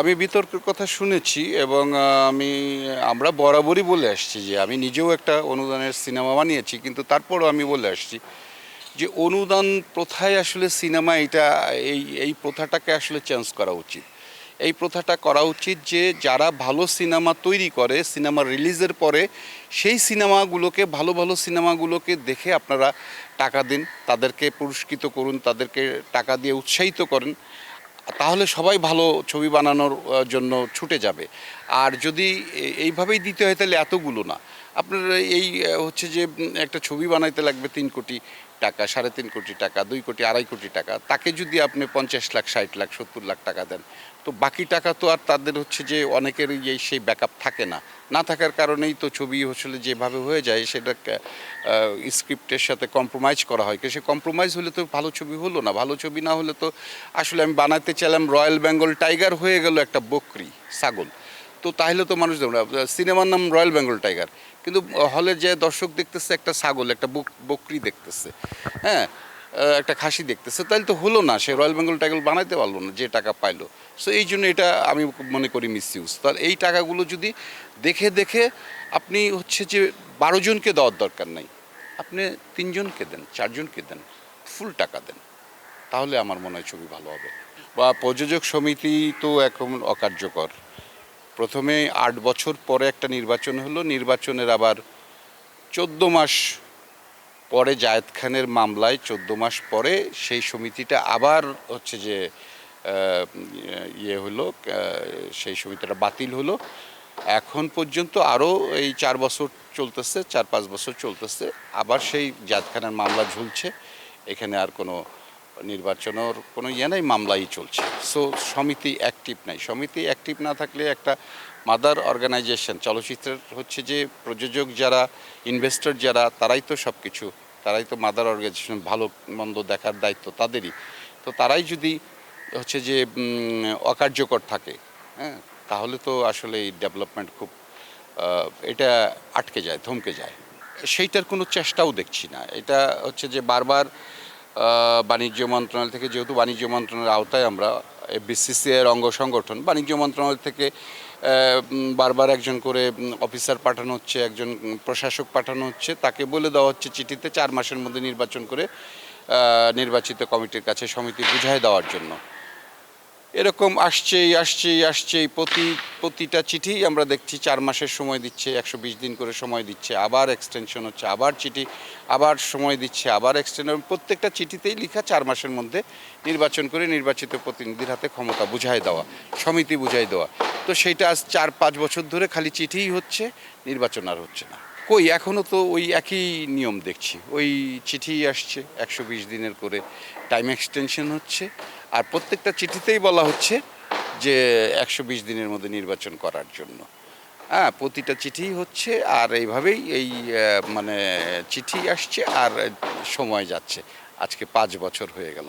আমি বিতর্কের কথা শুনেছি এবং আমি, আমরা বরাবরই বলে আসছি যে আমি নিজেও একটা অনুদানের সিনেমা বানিয়েছি, কিন্তু তারপরও আমি বলে আসছি যে অনুদান প্রথায় আসলে সিনেমা এটা, এই এই প্রথাটাকে আসলে চেঞ্জ করা উচিত। এই প্রথাটা করা উচিত যে যারা ভালো সিনেমা তৈরি করে, সিনেমা রিলিজের পরে সেই সিনেমাগুলোকে, ভালো ভালো সিনেমাগুলোকে দেখে আপনারা টাকা দিন, তাদেরকে পুরস্কৃত করুন, তাদেরকে টাকা দিয়ে উৎসাহিত করেন। তাহলে সবাই ভালো ছবি বানানোর জন্য ছুটে যাবে। আর যদি এইভাবেই দিতে হয় তাহলে এতগুলো না। আপনার এই হচ্ছে যে একটা ছবি বানাইতে লাগবে তিন কোটি। টাকা, সাড়ে তিন কোটি টাকা, দুই কোটি, আড়াই কোটি টাকা, তাকে যদি আপনি পঞ্চাশ লাখ, ষাট লাখ, সত্তর লাখ টাকা দেন, তো বাকি টাকা তো আর তাদের হচ্ছে যে অনেকের এই সেই ব্যাকআপ থাকে না। না থাকার কারণেই তো ছবি আসলে যেভাবে হয়ে যায় সেটা স্ক্রিপ্টের সাথে কম্প্রোমাইজ করা হয়। সে কম্প্রোমাইজ হলে তো ভালো ছবি হলো না, ভালো ছবি না হলে তো আসলে আমি বানাতে চাইলাম রয়্যাল বেঙ্গল টাইগার হয়ে গেল একটা বকরি, ছাগল। তো তাহলে তো মানুষ দেখবে সিনেমার নাম রয়্যাল বেঙ্গল টাইগার। কিন্তু হলে যে দর্শক দেখতেছে, একটা ছাগল, একটা বক- বকরি দেখতেছে হ্যাঁ? একটা খাসি দেখতেছে, তাহলে তো হলো না, সে রয়্যাল বেঙ্গল টাইগার বানাইতে পারল না, যে টাকা পাইলো। সো এই জন্য এটা আমি মনে করি মিস ইউজ তাহলে এই টাকাগুলো যদি দেখে দেখে আপনি হচ্ছে যে বারো জনকে দেওয়ার দরকার নাই। আপনি তিনজনকে দেন, চারজনকে দেন, ফুল টাকা দেন। তাহলে আমার মনে হয় ছবি ভালো হবে। বা প্রযোজক সমিতি তো এখন অকার্যকর। প্রথমে আট বছর পরে একটা নির্বাচন হলো। নির্বাচনের আবার চোদ্দ মাস পরে জায়েদ খানের মামলায় চোদ্দ মাস পরে সেই সমিতিটা আবার হচ্ছে যে ইয়ে হলো সেই সমিতিটা বাতিল হলো। এখন পর্যন্ত আরও এই চার বছর চলতেছে, চার পাঁচ বছর চলতেছে। আবার সেই জায়েদ খানের মামলা ঝুলছে। এখানে আর কোনো নির্বাচনের কোনো ইয়ে নাই, মামলাই চলছে। সো সমিতি অ্যাক্টিভ নাই। সমিতি অ্যাক্টিভ না থাকলে একটা মাদার অর্গানাইজেশন চলচ্চিত্রের হচ্ছে যে প্রযোজক যারা ইনভেস্টর যারা, তারাই তো সব কিছু তারাই তো মাদার অর্গানাইজেশন ভালো মন্দ দেখার দায়িত্ব তাদেরই। তো তারাই যদি হচ্ছে যে অকার্যকর থাকে হ্যাঁ তাহলে তো আসলে এই ডেভেলপমেন্ট খুব এটা আটকে যায় থমকে যায়। সেইটার কোনো চেষ্টাও দেখছি না। এটা হচ্ছে যে বারবার বাণিজ্য মন্ত্রণালয় থেকে, যেহেতু বাণিজ্য মন্ত্রণালয়ের আওতায় আমরা বিসিসি এর অঙ্গ সংগঠন, বাণিজ্য মন্ত্রণালয় থেকে বারবার একজন করে অফিসার পাঠানো হচ্ছে, একজন প্রশাসক পাঠানো হচ্ছে, তাকে বলে দেওয়া হচ্ছে চিঠিতে চার মাসের মধ্যে নির্বাচন করে নির্বাচিত কমিটির কাছে সমিতি বুঝায় দেওয়ার জন্য। এরকম আসছেই আসছেই আসছেই। প্রতি, প্রতিটা চিঠি আমরা দেখছি, চার মাসের সময় দিচ্ছে, একশো বিশ দিন করে সময় দিচ্ছে, আবার এক্সটেনশন হচ্ছে, আবার চিঠি, আবার সময় দিচ্ছে, আবার এক্সটেনশন প্রত্যেকটা চিঠিতেই লেখা চার মাসের মধ্যে নির্বাচন করে নির্বাচিত প্রতিনিধির হাতে ক্ষমতা বুঝাই দেওয়া, সমিতি বুঝাই দেওয়া। তো সেইটা আজ চার, পাঁচ বছর ধরে খালি চিঠিই হচ্ছে, নির্বাচন আর হচ্ছে না। কই এখনও তো ওই একই নিয়ম দেখছি, ওই চিঠি আসছে, একশো বিশ দিনের করে টাইম এক্সটেনশন হচ্ছে আর প্রত্যেকটা চিঠিতেই বলা হচ্ছে যে একশো বিশ দিনের মধ্যে নির্বাচন করার জন্য। হ্যাঁ প্রতিটা চিঠি হচ্ছে আর এইভাবেই এই মানে চিঠি আসছে আর সময় যাচ্ছে। আজকে পাঁচ বছর হয়ে গেল।